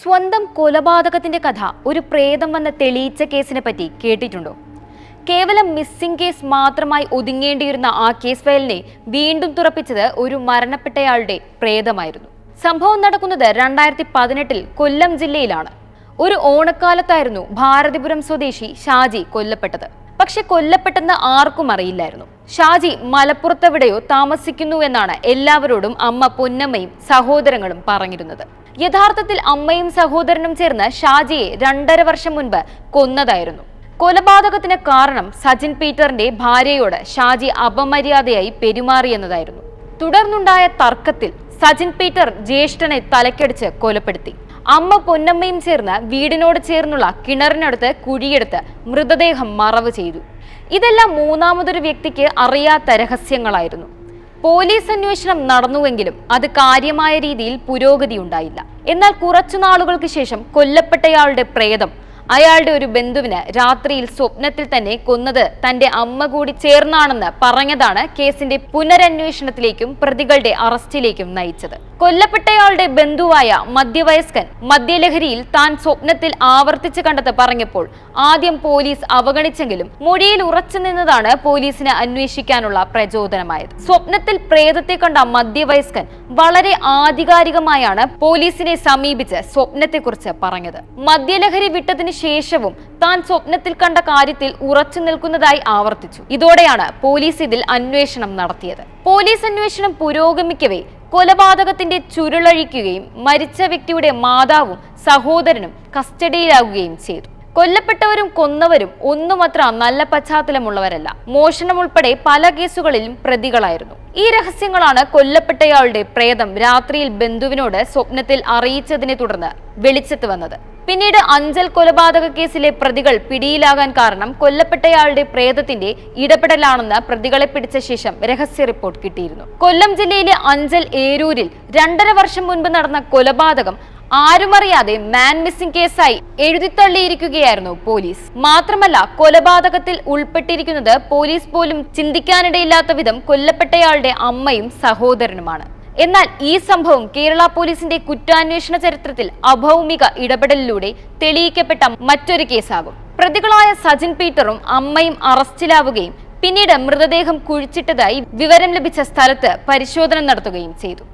സ്വന്തം കൊലപാതകത്തിന്റെ കഥ ഒരു പ്രേതം വന്ന തെളിയിച്ച കേസിനെ പറ്റി കേട്ടിട്ടുണ്ടോ? കേവലം മിസ്സിംഗ് കേസ് മാത്രമായി ഒതുങ്ങേണ്ടിയിരുന്ന ആ കേസ് ഫയലിനെ വീണ്ടും തുറപ്പിച്ചത് ഒരു മരണപ്പെട്ടയാളുടെ പ്രേതമായിരുന്നു. സംഭവം നടക്കുന്നത് രണ്ടായിരത്തി പതിനെട്ടിൽ കൊല്ലം ജില്ലയിലാണ്. ഒരു ഓണക്കാലത്തായിരുന്നു ഭാരതിപുരം സ്വദേശി ഷാജി കൊല്ലപ്പെട്ടത്. പക്ഷെ കൊല്ലപ്പെട്ടെന്ന് ആർക്കും അറിയില്ലായിരുന്നു. ഷാജി മലപ്പുറത്തെവിടെയോ താമസിക്കുന്നു എന്നാണ് എല്ലാവരോടും അമ്മ പൊന്നമ്മയും സഹോദരങ്ങളും പറഞ്ഞിരുന്നത്. യഥാർത്ഥത്തിൽ അമ്മയും സഹോദരനും ചേർന്ന് ഷാജിയെ രണ്ടര വർഷം മുൻപ് കൊന്നതായിരുന്നു. കൊലപാതകത്തിന് കാരണം സജിൻ പീറ്ററിന്റെ ഭാര്യയോട് ഷാജി അപമര്യാദയായി പെരുമാറിയെന്നതായിരുന്നു. തുടർന്നുണ്ടായ തർക്കത്തിൽ സജിൻ പീറ്റർ ജ്യേഷ്ഠനെ തലക്കടിച്ച് കൊലപ്പെടുത്തി. അമ്മ പൊന്നമ്മയും ചേർന്ന് വീടിനോട് ചേർന്നുള്ള കിണറിനടുത്ത് കുഴിയെടുത്ത് മൃതദേഹം മറവ് ചെയ്തു. ഇതെല്ലാം മൂന്നാമതൊരു വ്യക്തിക്ക് അറിയാത്ത രഹസ്യങ്ങളായിരുന്നു. പോലീസ് അന്വേഷണം നടന്നുവെങ്കിലും അത് കാര്യമായ രീതിയിൽ പുരോഗതി ഉണ്ടായില്ല. എന്നാൽ കുറച്ചു നാളുകൾക്ക് ശേഷം കൊല്ലപ്പെട്ടയാളുടെ പ്രേതം അയാളുടെ ഒരു ബന്ധുവിന് രാത്രിയിൽ സ്വപ്നത്തിൽ തന്നെ കൊന്നത് തന്റെ അമ്മ കൂടി ചേർന്നാണെന്ന് പറഞ്ഞതാണ് കേസിന്റെ പുനരന്വേഷണത്തിലേക്കും പ്രതികളുടെ അറസ്റ്റിലേക്കും നയിച്ചത്. കൊല്ലപ്പെട്ടയാളുടെ ബന്ധുവായ മധ്യവയസ്കൻ മദ്യലഹരിയിൽ താൻ സ്വപ്നത്തിൽ ആവർത്തിച്ച് കണ്ടത് പറഞ്ഞപ്പോൾ ആദ്യം പോലീസ് അവഗണിച്ചെങ്കിലും മൊഴിയിൽ ഉറച്ചു നിന്നതാണ് പോലീസിന് അന്വേഷിക്കാനുള്ള പ്രചോദനമായത്. സ്വപ്നത്തിൽ പ്രേതത്തെ കണ്ട മധ്യവയസ്കൻ വളരെ ആധികാരികമായാണ് പോലീസിനെ സമീപിച്ച് സ്വപ്നത്തെക്കുറിച്ച് പറഞ്ഞത്. മദ്യലഹരി വിട്ടതിന് ശേഷവും താൻ സ്വപ്നത്തിൽ കണ്ട കാര്യത്തിൽ ഉറച്ചു നിൽക്കുന്നതായി ആവർത്തിച്ചു. ഇതോടെയാണ് പോലീസ് ഇതിൽ അന്വേഷണം നടത്തിയത്. പോലീസ് അന്വേഷണം പുരോഗമിക്കവേ കൊലപാതകത്തിന്റെ ചുരുളഴിക്കുകയും മരിച്ച വ്യക്തിയുടെ മാതാവും സഹോദരനും കസ്റ്റഡിയിലാകുകയും ചെയ്തു. കൊല്ലപ്പെട്ടവരും കൊന്നവരും ഒന്നുമത്ര നല്ല പശ്ചാത്തലമുള്ളവരല്ല. മോഷണം ഉൾപ്പെടെ പല കേസുകളിലും പ്രതികളായിരുന്നു. ഈ രഹസ്യങ്ങളാണ് കൊല്ലപ്പെട്ടയാളുടെ പ്രേതം രാത്രിയിൽ ബന്ധുവിനോട് സ്വപ്നത്തിൽ അറിയിച്ചതിനെ തുടർന്ന് വെളിച്ചത്ത് വന്നത്. പിന്നീട് അഞ്ചൽ കൊലപാതക കേസിലെ പ്രതികൾ പിടിയിലാകാൻ കാരണം കൊല്ലപ്പെട്ടയാളുടെ പ്രേതത്തിന്റെ ഇടപെടലാണെന്ന് പ്രതികളെ പിടിച്ച ശേഷം രഹസ്യ റിപ്പോർട്ട് കിട്ടിയിരുന്നു. കൊല്ലം ജില്ലയിലെ അഞ്ചൽ ഏരൂരിൽ രണ്ടര വർഷം മുൻപ് നടന്ന കൊലപാതകം ആരുമറിയാതെ മാൻ മിസ്സിംഗ് കേസായി എഴുതിത്തള്ളിയിരിക്കുകയായിരുന്നു പോലീസ്. മാത്രമല്ല കൊലപാതകത്തിൽ ഉൾപ്പെട്ടിരിക്കുന്നത് പോലീസ് പോലും ചിന്തിക്കാനിടയില്ലാത്ത വിധം കൊല്ലപ്പെട്ടയാളുടെ അമ്മയും സഹോദരനുമാണ്. എന്നാൽ ഈ സംഭവം കേരള പോലീസിന്റെ കുറ്റാന്വേഷണ ചരിത്രത്തിൽ അഭൗമിക ഇടപെടലിലൂടെ തെളിയിക്കപ്പെട്ട മറ്റൊരു കേസാകും. പ്രതികളായ സജിൻ പീറ്ററും അമ്മയും അറസ്റ്റിലാവുകയും പിന്നീട് മൃതദേഹം കുഴിച്ചിട്ടതായി വിവരം ലഭിച്ച സ്ഥലത്ത് പരിശോധന നടത്തുകയും ചെയ്തു.